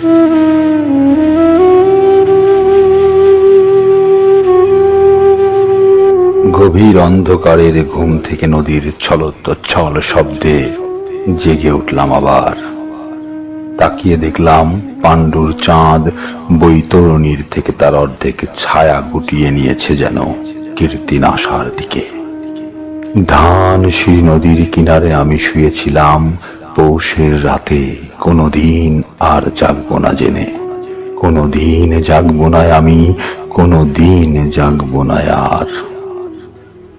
গভীর অন্ধকারের ঘুম থেকে নদীর ছল শব্দে জেগে উঠলাম আবার। তাকিয়ে দেখলাম পাণ্ডুর চাঁদ বৈতরণীর থেকে তার অর্ধেক ছায়া গুটিয়ে নিয়েছে যেন কীর্তিন আসার দিকে। ধান সেই নদীর কিনারে আমি শুয়েছিলাম পৌষের রাতে কোনো দিন আর জাগবো না জেনে। কোনো দিন জাগবো না আমি কোনো দিন জাগবো না আর।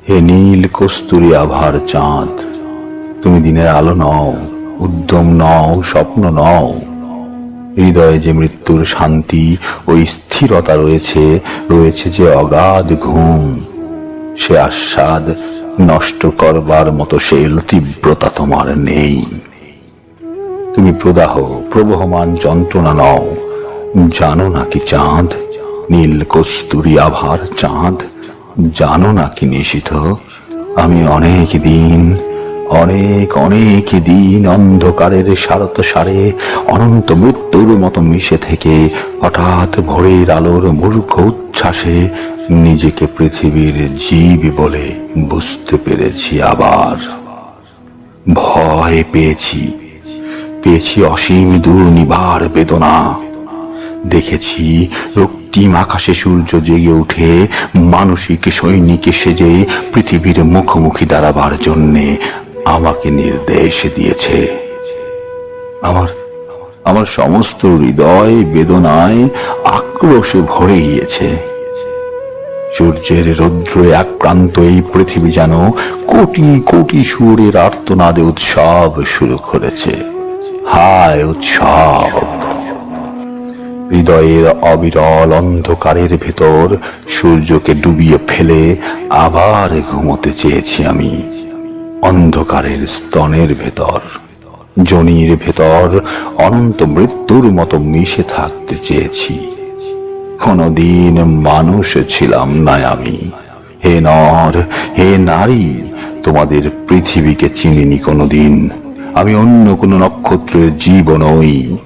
হে নীল কস্তুরি আভার চাঁদ, তুমি দিনের আলো নও, উদ্যম নও, স্বপ্ন নও। হৃদয়ে যে মৃত্যুর শান্তি ও স্থিরতা রয়েছে রয়েছে যে অগাধ ঘুম। সে আস্বাদ নষ্ট করবার মতো সেই তীব্রতা তোমার নেই। তুমি প্রদাহ, প্রবহমান যন্ত্রণা নও। জানো নাকি চাঁদ? নীল কস্তুরী আভার চাঁদ। জানো নাকি নিশিত? আমি অনেক দিন, অনেক অনেক দিন অন্ধকারের সারত সারে, অনন্ত মৃত্যুর মতো মিশে থেকে হঠাৎ ভোরের আলোর মূর্খ উচ্ছ্বাসে নিজেকে পৃথিবীর জীব বলে বুঝতে পেরেছি আবার। ভয় পেয়েছি। পেয়েছি অসীম দুর্নিবার বেদনা। দেখেছি রক্তিম আকাশে সূর্য জেগে উঠে মানসিক সৈনিক সেজে পৃথিবীর মুখোমুখি দাঁড়াবার জন্যে আমাকে নির্দেশ দিয়েছে। আমার আমার সমস্ত হৃদয় বেদনায় আক্রোশে ভরে গিয়েছে। সূর্যের রৌদ্র এক প্রান্ত এই পৃথিবী যেন কোটি কোটি সুরের আর্তনাদে উৎসব শুরু করেছে। হায় উৎসব। হৃদয়ের অবিরল অন্ধকারের ভেতর সূর্যকে ডুবিয়ে ফেলে আবার ঘুমোতে চেয়েছি আমি অন্ধকারের স্তনের ভেতর। জনির ভেতর অনন্ত মৃত্যুর মতো মিশে থাকতে চেয়েছি। কোনদিন মানুষ ছিলাম না আমি। হে নর, হে নারী, তোমাদের পৃথিবীকে চিনিনি কোনোদিন। আমি অন্য কোনো নক্ষত্রের জীব নই,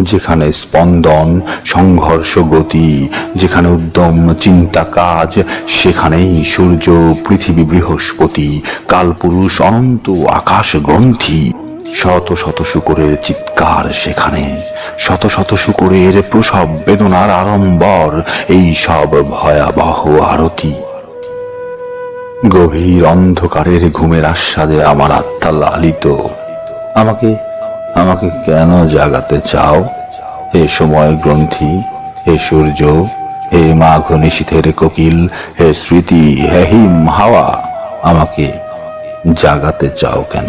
যেখানে স্পন্দন, সংঘর্ষ গতি, যেখানে উদ্যম, চিন্তা কাজ, সেখানেই সূর্য, পৃথিবী বৃহস্পতি, কালপুরুষ, অনন্ত আকাশ গ্রন্থি। শত শত শুকুরের চিৎকার সেখানে, শত শত শুকুরের প্রসব বেদনার আড়ম্বর, এই সব ভয়াবহ আরতি। গভীর অন্ধকারের ঘুমের আস্বাদে আমার আত্মা লালিত। আমাকে আমাকে কেন জাগাতে চাও? হে সময় গ্রন্থি, হে সূর্য, হে মাঘ নিশীথের কোকিল, হে স্মৃতি, হে হিম, হাওয়া, আমাকে জাগাতে চাও কেন?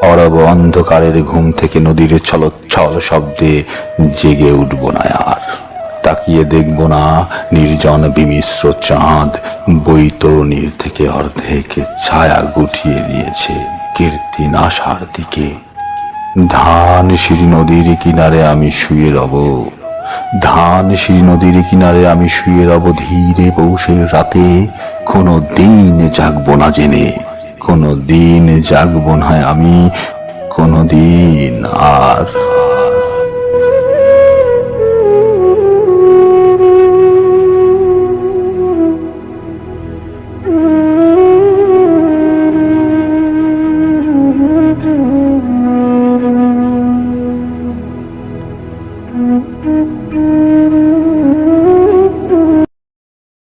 অরব অন্ধকারের ঘুম থেকে নদীর ছলচ্ছল শব্দে জেগে উঠব না আর। তাকিয়ে দেখব না নির্জন বিমিশ্র চাঁদ বৈতরণীর থেকে অর্ধেক ছায়া গুটিয়ে দিয়েছে। কীর্তি নাশার দিকে ধান সিঁড়ি নদীর কিনারে আমি শুয়ে রব। ধান শ্রী নদীর কিনারে আমি শুয়ে রব ধীরে পৌষের রাতে। কোনো দিন জাগব না জেনে, কোনো দিন জাগব না আমি, কোনো দিন আর